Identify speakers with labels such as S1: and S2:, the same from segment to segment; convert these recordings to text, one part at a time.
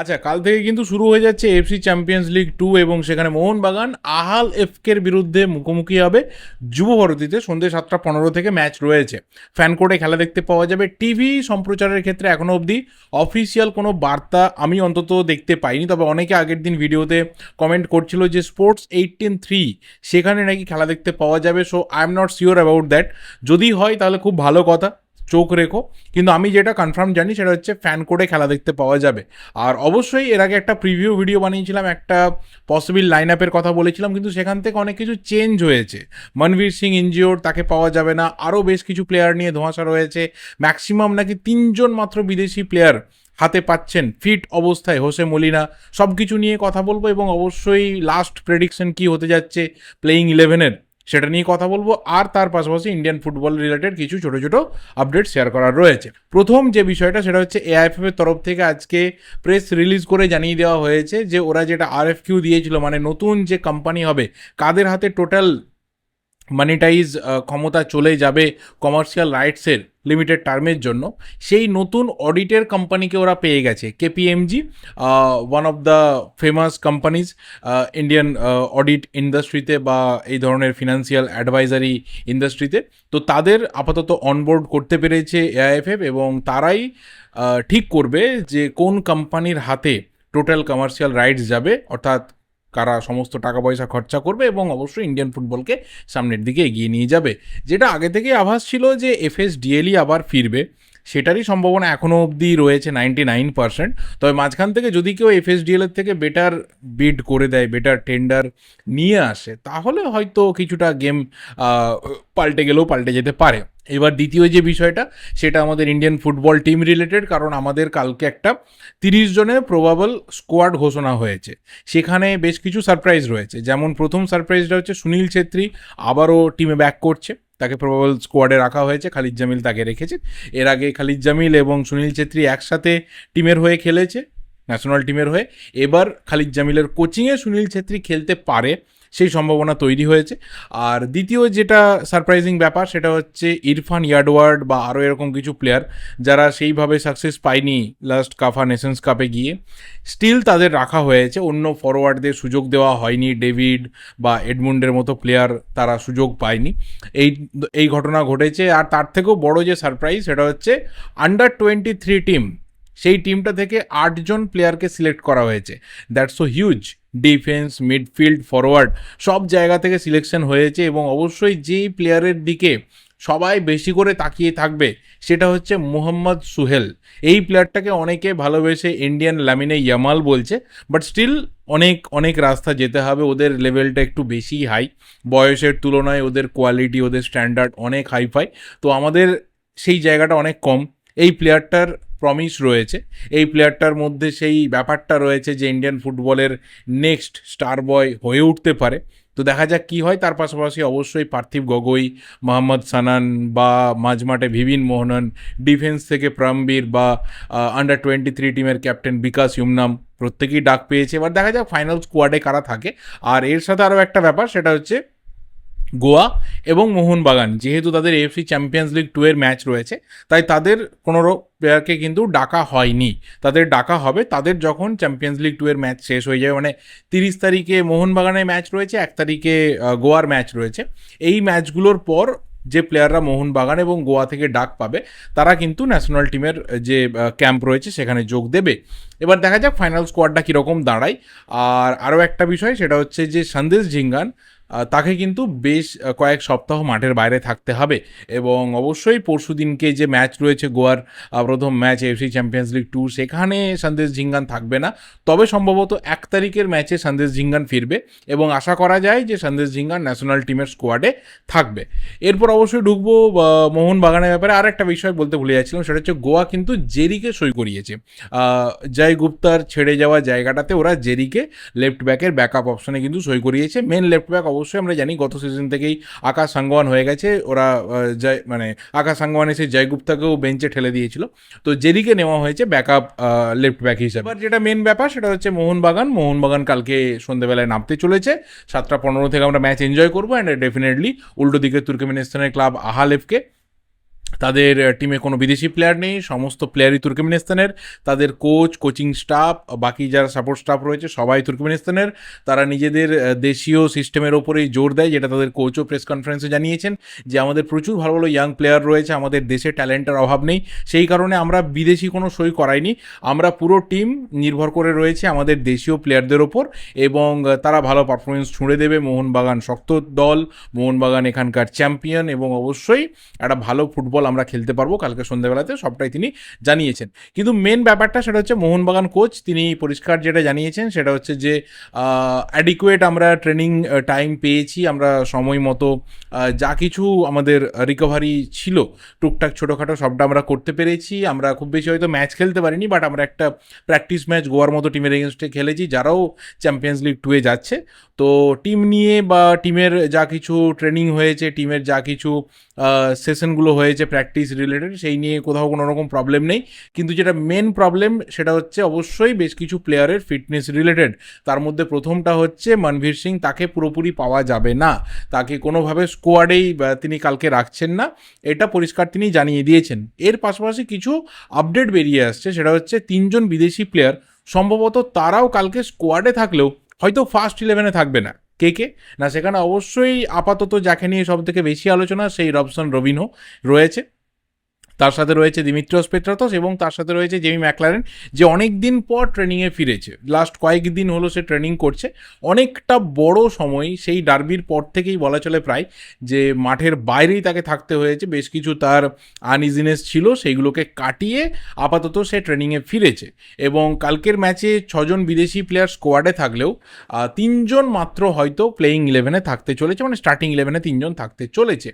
S1: আচ্ছা কাল থেকে কিন্তু শুরু হয়ে যাচ্ছে এফসি চ্যাম্পিয়ন্স লিগ টু এবং সেখানে মোহনবাগান আহাল এফকের বিরুদ্ধে মুখোমুখি হবে যুব ভারতীতে। সন্ধ্যে সাতটা পনেরো থেকে ম্যাচ রয়েছে। ফ্যান কোর্টে খেলা দেখতে পাওয়া যাবে। টিভি সম্প্রচারের ক্ষেত্রে এখনও অবধি অফিসিয়াল কোনো বার্তা আমি অন্তত দেখতে পাইনি। তবে অনেকে আগের দিন ভিডিওতে কমেন্ট করছিল যে স্পোর্টস এইটিন থ্রি সেখানে নাকি খেলা দেখতে পাওয়া যাবে। So I am not sure about that যদি হয়, তাহলে খুব ভালো কথা। চোখ রেখো। কিন্তু আমি যেটা কনফার্ম জানি সেটা হচ্ছে ফ্যান কোডে খেলা দেখতে পাওয়া যাবে। আর অবশ্যই এর আগে একটা প্রিভিউ ভিডিও বানিয়েছিলাম, একটা পসিবল লাইন আপের কথা বলেছিলাম, কিন্তু সেখান থেকে অনেক কিছু চেঞ্জ হয়েছে। মনবীর সিং ইনজিওর তাকে পাওয়া যাবে না। আরও বেশ কিছু প্লেয়ার নিয়ে ধোঁয়াশা রয়েছে। ম্যাক্সিমাম নাকি তিনজন মাত্র বিদেশি প্লেয়ার হাতে পাচ্ছেন ফিট অবস্থায়, হোসে মলিনা। সব কিছু নিয়ে কথা বলব এবং অবশ্যই লাস্ট প্রেডিকশন কি হতে যাচ্ছে প্লেয়িং ইলেভেনের সেটা নিয়ে কথা বলব। আর তার পাশাপাশি ইন্ডিয়ান ফুটবল রিলেটেড কিছু ছোট ছোট আপডেট শেয়ার করা রয়েছে। প্রথম যে বিষয়টা সেটা হচ্ছে এআইএফএফ এর তরফ থেকে আজকে প্রেস রিলিজ করে জানিয়ে দেওয়া হয়েছে যে ওরা যেটা আরএফকিউ দিয়েছিল মানে নতুন যে কোম্পানি হবে, কাদের হাতে টোটাল মানিটাইজ ক্ষমতা চলে যাবে কমার্শিয়াল রাইটসের লিমিটেড টার্মের জন্য। সেই নতুন অডিটের কোম্পানিকে ওরা পেয়ে গেছে KPMG one of the famous companies Indian audit ইন্ডাস্ট্রিতে বা এই ধরনের ফিনান্সিয়াল অ্যাডভাইজারি ইন্ডাস্ট্রিতে তো। তাদের আপাতত অনবোর্ড করতে পেরেছে এআইএফএফ এবং তারাই ঠিক করবে যে কোন কোম্পানির হাতে টোটাল কমার্শিয়াল রাইটস যাবে, অর্থাৎ কারা সমস্ত টাকা পয়সা খরচা করবে এবং অবশ্যই ইন্ডিয়ান ফুটবলকে সামনের দিকে এগিয়ে নিয়ে যাবে। যেটা আগে থেকে আভাস ছিল যে এফএস ডিএলই আবার ফিরবে। সেটারই সম্ভাবনা এখনও অবধি রয়েছে নাইনটি নাইন পার্সেন্ট। তবে মাঝখান থেকে যদি কেউ এফএসডিএল এর থেকে বেটার বিড করে দেয় বেটার টেন্ডার নিয়ে আসে, তাহলে হয়তো কিছুটা গেম পাল্টে গেলেও পাল্টে যেতে পারে। এবার দ্বিতীয় যে বিষয়টা, সেটা আমাদের ইন্ডিয়ান ফুটবল টিম রিলেটেড কারণ আমাদের কালকে একটা তিরিশ জনের প্রবাবল স্কোয়াড ঘোষণা হয়েছে। সেখানে বেশ কিছু সারপ্রাইজ রয়েছে। যেমন প্রথম সারপ্রাইজটা হচ্ছে সুনীল ছেত্রী, আবারও টিমে ব্যাক করছে। তাকে প্রবল স্কোয়াডে রাখা হয়েছে, খালিদ জামিল তাকে রেখেছে। এর আগে খালিদ জামিল এবং সুনীল ছেত্রী একসাথে টিমের হয়ে খেলেছে ন্যাশনাল টিমের হয়ে। এবার খালিদ জামিলের কোচিংয়ে সুনীল ছেত্রী খেলতে পারে। সেই সম্ভাবনা তৈরি হয়েছে। আর দ্বিতীয় যেটা সারপ্রাইজিং ব্যাপার, সেটা হচ্ছে ইরফান ইয়াডওয়ার্ড বা আরও এরকম কিছু প্লেয়ার যারা সেইভাবে সাকসেস পায়নি লাস্ট কাফা নেশনস কাপে গিয়ে স্টিল তাদের রাখা হয়েছে। অন্য ফরওয়ার্ডদের সুযোগ দেওয়া হয়নি, ডেভিড বা এডমুন্ডের মতো প্লেয়ার তারা সুযোগ পায়নি। এই এই ঘটনা ঘটেছে। আর তার থেকেও বড় যে সারপ্রাইজ সেটা হচ্ছে আন্ডার টোয়েন্টি থ্রি টিম সেই টিমটা থেকে আটজন প্লেয়ারকে সিলেক্ট করা হয়েছে। That's so huge defence, midfield, forward সব জায়গা থেকে সিলেকশন হয়েছে এবং অবশ্যই যেই প্লেয়ারের দিকে সবাই বেশি করে তাকিয়ে থাকবে সেটা হচ্ছে মোহাম্মদ সুহেল। এই প্লেয়ারটাকে অনেকে ভালোবেসে ইন্ডিয়ান লামিনে ইয়ামাল বলছে বাট স্টিল অনেক অনেক রাস্তা যেতে হবে। ওদের লেভেলটা একটু বেশি হাই বয়সের তুলনায় ওদের কোয়ালিটি ওদের স্ট্যান্ডার্ড অনেক হাইফাই তো আমাদের সেই জায়গাটা অনেক কম। এই প্লেয়ারটার প্রমিস রয়েছে। এই প্লেয়ারটার মধ্যে সেই ব্যাপারটা রয়েছে যে ইন্ডিয়ান ফুটবলের নেক্সট স্টার বয় হয়ে উঠতে পারে। তো দেখা যাক কী হয়। তার পাশাপাশি অবশ্যই পার্থিব গগৈ, মোহাম্মদ সানান বা মাঝমাঠে ভিভিন মোহনন ডিফেন্স থেকে প্রামবীর বা আন্ডার টোয়েন্টি থ্রি টিমের ক্যাপ্টেন বিকাশ ইউমনাম প্রত্যেকেই ডাক পেয়েছে। এবার দেখা যাক ফাইনাল স্কোয়াডে কারা থাকে। আর এর সাথে আরও একটা ব্যাপার, সেটা হচ্ছে গোয়া এবং মোহনবাগান, যেহেতু তাদের এএফসি চ্যাম্পিয়ন্স লিগ টু এর ম্যাচ রয়েছে, তাই তাদের কোনো প্লেয়ারকে কিন্তু ডাকা হয়নি। তাদের ডাকা হবে, তাদের যখন চ্যাম্পিয়ন্স লিগ টু এর ম্যাচ শেষ হয়ে যাবে মানে তিরিশ তারিখে মোহনবাগানের ম্যাচ রয়েছে, এক তারিখে গোয়ার ম্যাচ রয়েছে। এই ম্যাচগুলোর পর যে প্লেয়াররা মোহনবাগান এবং গোয়া থেকে ডাক পাবে, তারা কিন্তু ন্যাশনাল টিমের যে ক্যাম্প রয়েছে, সেখানে যোগ দেবে। এবার দেখা যাক ফাইনাল স্কোয়াডটা কীরকম দাঁড়ায়। আর আরও একটা বিষয়, সেটা হচ্ছে যে সন্দেশ ঝিঙ্গান তাকে কিন্তু বেশ কয়েক সপ্তাহ মাঠের বাইরে থাকতে হবে। এবং অবশ্যই পরশু দিনকে যে ম্যাচ রয়েছে গোয়ার প্রথম match FC champions league two, সেখানে সন্দেশ ঝিঙ্গান থাকবে না। তবে সম্ভবত এক তারিখের ম্যাচে সন্দেশ ঝিঙ্গান ফিরবে এবং আশা করা যায় যে সন্দেশ ঝিঙ্গান ন্যাশনাল টিমের স্কোয়াডে থাকবে। এরপর অবশ্যই ঢুকবো মোহনবাগানের ব্যাপারে আর একটা বিষয় বলতে ভুলে যাচ্ছিলাম, সেটা হচ্ছে গোয়া কিন্তু জেরিকে সই করিয়েছে। জয় গুপ্তার ছেড়ে যাওয়া জায়গাটাতে ওরা জেরিকে লেফট ব্যাকের ব্যাকআপ অপশনে কিন্তু সই করিয়েছে। মেন লেফট ব্যাক অবশ্যই আমরা জানি গত সিজন থেকেই আকাশ সাঙ্গওয়ান হয়ে গেছে। ওরা জয় মানে আকাশ সাঙ্গওয়ান এসে জয়গুপ্তাকেও বেঞ্চে ঠেলে দিয়েছিল। তো জেরিকে নেওয়া হয়েছে ব্যাকআপ লেফট ব্যাক হিসেবে। এবার যেটা মেন ব্যাপার সেটা হচ্ছে মোহনবাগান। মোহনবাগান কালকে সন্ধ্যেবেলায় নামতে চলেছে। সাতটা পনেরো থেকে আমরা ম্যাচ এনজয় করব অ্যান্ড ডেফিনেটলি উল্টো দিকে তুর্কমেনিস্তানের ক্লাব আহালেফকে। তাদের টিমে কোনো বিদেশি প্লেয়ার নেই, সমস্ত প্লেয়ারই তুর্কমেনিস্তানের। তাদের কোচ কোচিং স্টাফ বাকি যারা সাপোর্ট স্টাফ রয়েছে, সবাই তুর্কমেনিস্তানের। তারা নিজেদের দেশীয় সিস্টেমের ওপরেই জোর দেয়, যেটা তাদের কোচও প্রেস কনফারেন্সে জানিয়েছেন, যে আমাদের প্রচুর ভালো ভালো ইয়াং প্লেয়ার রয়েছে, আমাদের দেশে ট্যালেন্টের অভাব নেই। সেই কারণে আমরা বিদেশি কোনো সই করাইনি। আমরা পুরো টিম নির্ভর করে রয়েছে আমাদের দেশীয় প্লেয়ারদের ওপর, এবং তারা ভালো পারফরমেন্স ছুঁড়ে দেবে। মোহনবাগান শক্ত দল, মোহনবাগান এখানকার চ্যাম্পিয়ন এবং অবশ্যই একটা ভালো ফুটবল আমরা খেলতে পারব। কালকে সন্ধ্যাবেলাতে সবটাই তিনি জানিয়েছেন। কিন্তু মেন ব্যাপারটা সেটা হচ্ছে মোহনবাগান কোচ তিনি পরিষ্কার যেটা জানিয়েছেন সেটা হচ্ছে যে অ্যাডিকুয়েট আমরা ট্রেনিং টাইম পেয়েছি। আমরা সময় মতো যা কিছু আমাদের রিকভারি ছিল, টুকটাক ছোটোখাটো সবটা আমরা করতে পেরেছি। আমরা খুব বেশি হয়তো ম্যাচ খেলতে পারিনি বাট আমরা একটা প্র্যাকটিস ম্যাচ গোয়ার মতো টিমের এগেনস্টে খেলেছি, যারাও চ্যাম্পিয়ন্স লিগ টুয়ে যাচ্ছে। তো টিম নিয়ে বা টিমের যা কিছু ট্রেনিং হয়েছে টিমের যা কিছু সেশনগুলো হয়েছে প্র্যাকটিস রিলেটেড সেই নিয়ে কোথাও কোনো রকম প্রবলেম নেই। কিন্তু যেটা মেন প্রবলেম সেটা হচ্ছে অবশ্যই বেশ কিছু প্লেয়ারের ফিটনেস রিলেটেড তার মধ্যে প্রথমটা হচ্ছে মনভীর সিং, তাকে পুরোপুরি পাওয়া যাবে না। তাকে কোনোভাবে স্কোয়াডেই তিনি কালকে রাখছেন না। এটা পরিষ্কার তিনি জানিয়ে দিয়েছেন। এর পাশাপাশি কিছু আপডেট বেরিয়ে আসছে, সেটা হচ্ছে তিনজন বিদেশি প্লেয়ার সম্ভবত তারাও কালকে স্কোয়াডে থাকলেও হয়তো ফার্স্ট ইলেভেনে থাকবে না। কে কে? না, সেখানে অবশ্যই আপাতত যাকে নিয়ে সব থেকে বেশি আলোচনা, সেই রবসন রবিনহো রয়েছে। তার সাথে রয়েছে দিমিত্রিয়স পেট্রাতস এবং তার সাথে রয়েছে জেমি ম্যাকলারেন, যে অনেক দিন পর ট্রেনিংয়ে ফিরেছে। লাস্ট কয়েকদিন হলো সে ট্রেনিং করছে। অনেকটা বড় সময় সেই ডার্বির পর থেকেই বলা চলে প্রায় যে মাঠের বাইরেই তাকে থাকতে হয়েছে। বেশ কিছু তার আনইজিনেস ছিল, সেইগুলোকে কাটিয়ে আপাতত সে ট্রেনিংয়ে ফিরেছে। এবং কালকের ম্যাচে ছজন বিদেশি প্লেয়ার স্কোয়াডে থাকলেও তিনজন মাত্র হয়তো প্লেয়িং ইলেভেনে থাকতে চলেছে মানে স্টার্টিং ইলেভেনে তিনজন থাকতে চলেছে।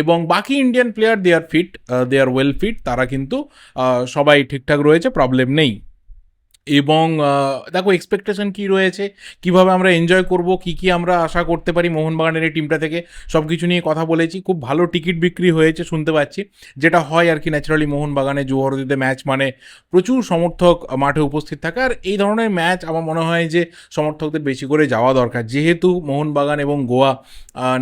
S1: এবং বাকি Indian player they are fit they are well fit তারা কিন্তু সবাই ঠিকঠাক রয়েছে প্রবলেম নেই। এবং দেখো এক্সপেকটেশন কি রয়েছে? কীভাবে আমরা এনজয় করব? কি কি আমরা আশা করতে পারি? মোহনবাগানের এই টিমটা থেকে সব কিছু নিয়ে কথা বলেছি। খুব ভালো টিকিট বিক্রি হয়েছে শুনতে পাচ্ছি। যেটা হয় আর কি ন্যাচারালি মোহনবাগানে জুহরদিতে ম্যাচ মানে প্রচুর সমর্থক মাঠে উপস্থিত থাকে। আর এই ধরনের ম্যাচ আমার মনে হয় যে সমর্থকদের বেশি করে যাওয়া দরকার। যেহেতু মোহনবাগান এবং গোয়া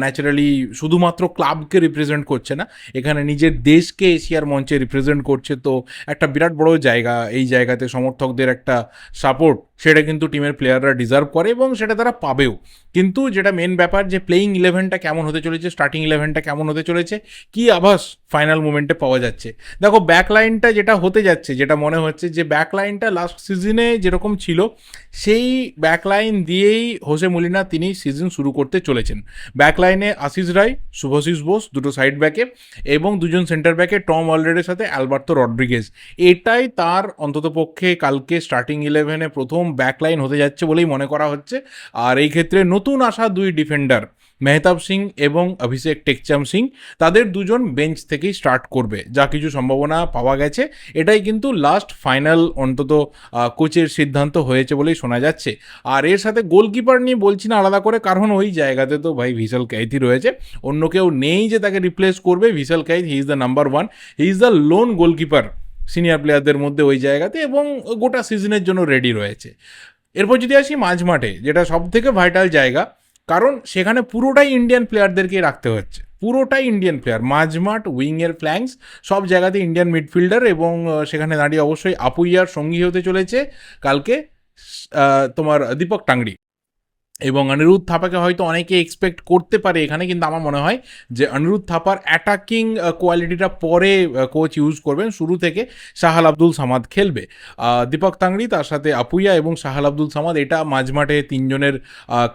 S1: ন্যাচারালি শুধুমাত্র ক্লাবকে রিপ্রেজেন্ট করছে না, এখানে নিজের দেশকে এশিয়ার মঞ্চে রিপ্রেজেন্ট করছে। তো একটা বিরাট বড় জায়গা, এই জায়গাতে সমর্থকদের একটা সাপোর্ট সেটা কিন্তু টিমের প্লেয়াররা ডিজার্ভ করে এবং সেটা তারা পাবেও। কিন্তু যেটা মেন ব্যাপার যে প্লেয়িং ইলেভেনটা কেমন হতে চলেছে স্টার্টিং ইলেভেনটা কেমন হতে চলেছে, কি আভাস ফাইনাল মোমেন্টে পাওয়া যাচ্ছে। দেখো ব্যাক লাইনটা যেটা হতে যাচ্ছে, যেটা মনে হচ্ছে যে ব্যাক লাইনটা লাস্ট সিজনে যেরকম ছিল, সেই ব্যাক লাইন দিয়েই হোসে মুলিনা তিনি সিজন শুরু করতে চলেছেন। ব্যাক লাইনে আশিস রায় শুভশিস বোস দুটো সাইড ব্যাকে এবং দুজন সেন্টার ব্যাকে টম অলরেডের সাথে অ্যালবার্তো রড্রিগেজ এটাই তার অন্ততপক্ষে কালকে স্টার্টিং ইলেভেনে প্রথম ব্যাক লাইন হতে যাচ্ছে বলেই মনে করা হচ্ছে। আর এই ক্ষেত্রে নতুন আসা দুই ডিফেন্ডার মেহতাব সিং এবং অভিষেক টেকচাম সিং, তাদের দুজন বেঞ্চ থেকেই স্টার্ট করবে। যা কিছু সম্ভাবনা পাওয়া গেছে। এটাই কিন্তু লাস্ট ফাইনাল অন্তত কোচের সিদ্ধান্ত হয়েছে বলেই শোনা যাচ্ছে। আর এর সাথে গোলকিপার নিয়ে বলছি না আলাদা করে, কারণ ওই জায়গাতে তো ভাই ভিশাল ক্যাইথি রয়েছে। অন্য কেউ নেই যে তাকে রিপ্লেস করবে। Vishal Kaith he is the number one he is the lone goalkeeper senior প্লেয়ারদের মধ্যে ওই জায়গাতে এবং গোটা সিজনের জন্য রেডি রয়েছে। এরপর যদি আসি মাঝ মাঠে যেটা সব থেকে ভাইটাল জায়গা, কারণ সেখানে পুরোটাই ইন্ডিয়ান প্লেয়ারদেরকেই রাখতে হচ্ছে। পুরোটাই ইন্ডিয়ান প্লেয়ার মাঝমাঠ উইংয়ের ফ্ল্যাঙ্কস সব জায়গাতে ইন্ডিয়ান মিডফিল্ডার এবং সেখানে দাঁড়িয়ে অবশ্যই আপুইয়ার সঙ্গী হতে চলেছে। কালকে তোমার দীপক টাংরি এবং অনিরুদ্ধ থাপাকে হয়তো অনেকে এক্সপেক্ট করতে পারে এখানে, কিন্তু আমার মনে হয় যে অনিরুদ্ধ থাপার অ্যাটাকিং কোয়ালিটিটা পরে কোচ ইউজ করবেন। শুরু থেকে শাহাল আব্দুল সামাদ খেলবে। দীপক তাংড়ি, তার সাথে আপুইয়া এবং শাহাল আব্দুল সামাদ, এটা মাঝমাঠে তিনজনের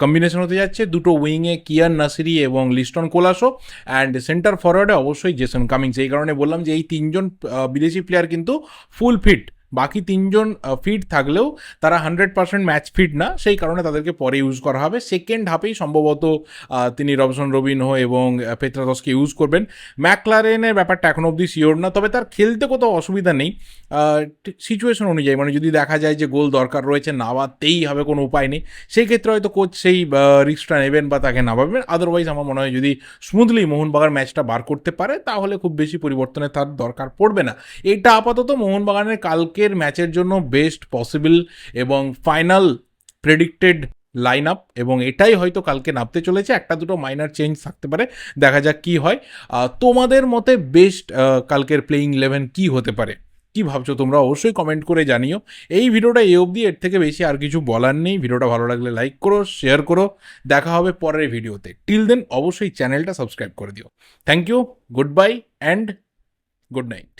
S1: কম্বিনেশন হতে যাচ্ছে। দুটো উইংয়ে কিয়ান নাসিরি এবং লিস্টন কোলাসো অ্যান্ড সেন্টার ফরওয়ার্ডে অবশ্যই জেসন কামিংস। এই কারণে বললাম যে এই তিনজন বিদেশি প্লেয়ার কিন্তু ফুল ফিট বাকি তিনজন ফিট থাকলেও তারা হান্ড্রেড পার্সেন্ট ম্যাচ ফিট না, সেই কারণে তাদেরকে পরে ইউজ করা হবে। সেকেন্ড হাফেই সম্ভবত তিনি রবসন রবিনহো এবং পেত্রাদসকে ইউজ করবেন। ম্যাকলারেনের ব্যাপারটা এখনও অবধি শিওর না, তবে তার খেলতে কোথাও অসুবিধা নেই। সিচুয়েশন অনুযায়ী মানে যদি দেখা যায় যে গোল দরকার রয়েছে, নামাতেই হবে, কোনো উপায় নেই। সেই ক্ষেত্রে হয়তো কোচ সেই রিস্কটা নেবেন বা তাকে নামাবেন। আদারওয়াইজ আমার মনে হয় যদি স্মুথলি মোহনবাগান ম্যাচটা বার করতে পারে, তাহলে খুব বেশি পরিবর্তনের তার দরকার পড়বে না। এটা আপাতত মোহনবাগানের কালকের ম্যাচের জন্য বেস্ট পসিবল এবং ফাইনাল প্রেডিক্টেড লাইন আপ এবং এটাই হয়তো কালকে নামতে চলেছে। একটা দুটো মাইনার চেঞ্জ থাকতে পারে। দেখা যাক কি হয়। তোমাদের মতে বেস্ট কালকের প্লেইং ইলেভেন কি হতে পারে? কি ভাবছ তোমরা? অবশ্যই কমেন্ট করে জানিও। এই ভিডিওটা এ অবধি, এর থেকে বেশি আর কিছু বলার নেই। ভিডিওটা ভালো লাগলে লাইক করো শেয়ার করো। দেখা হবে পরের ভিডিওতে। টিল দেন অবশ্যই চ্যানেলটা সাবস্ক্রাইব করে দিও। Thank you good bye and good night